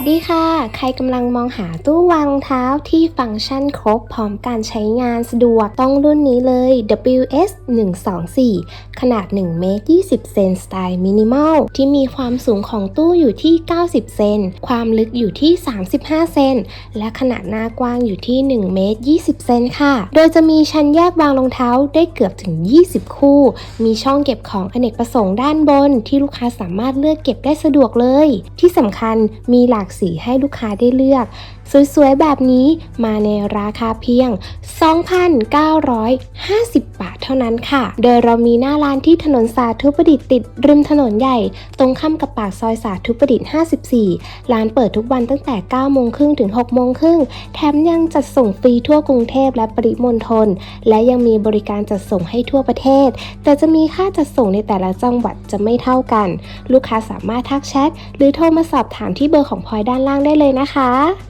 สดีค่ะ ใครกำลังมองหาตู้วางรองเท้าที่ฟังก์ชันครบพร้อมการใช้งานสะดวกต้องรุ่นนี้เลย WS 124ขนาด1เมตร20 เซนสไตล์มินิมอลที่มีความสูงของตู้อยู่ที่ 90 เซน ความลึกอยู่ที่ 35 เซน และขนาดหน้ากว้างอยู่ที่1เมตร20 เซนค่ะ โดยจะมีชั้นแยกวางรองเท้าได้เกือบถึง 20 คู่ มีช่องเก็บของอเนกประสงค์ด้านบน ที่ลูกค้าสามารถเลือกเก็บได้สะดวกเลย ที่สำคัญมีหลากสีให้ลูกค้าได้เลือก สวยๆ แบบนี้มาในราคาเพียง 2,950 บาท ท่านั้นค่ะ โดยเรามีหน้าร้านที่ถนนสาธุประดิษฐ์ติดริมถนนใหญ่ ตรงข้ามกับปากซอยสาธุประดิษฐ์ 54 ร้านเปิดทุกวันตั้งแต่ 9 โมงครึ่งถึง 6 โมงครึ่ง แถมยังจัดส่งฟรีทั่วกรุงเทพและปริมณฑล และยังมีบริการจัดส่งให้ทั่วประเทศ แต่จะมีค่าจัดส่งในแต่ละจังหวัดจะไม่เท่ากัน ลูกค้าสามารถทักแชทหรือโทรมาสอบถามที่เบอร์ของพลอยด้านล่างได้เลยนะคะ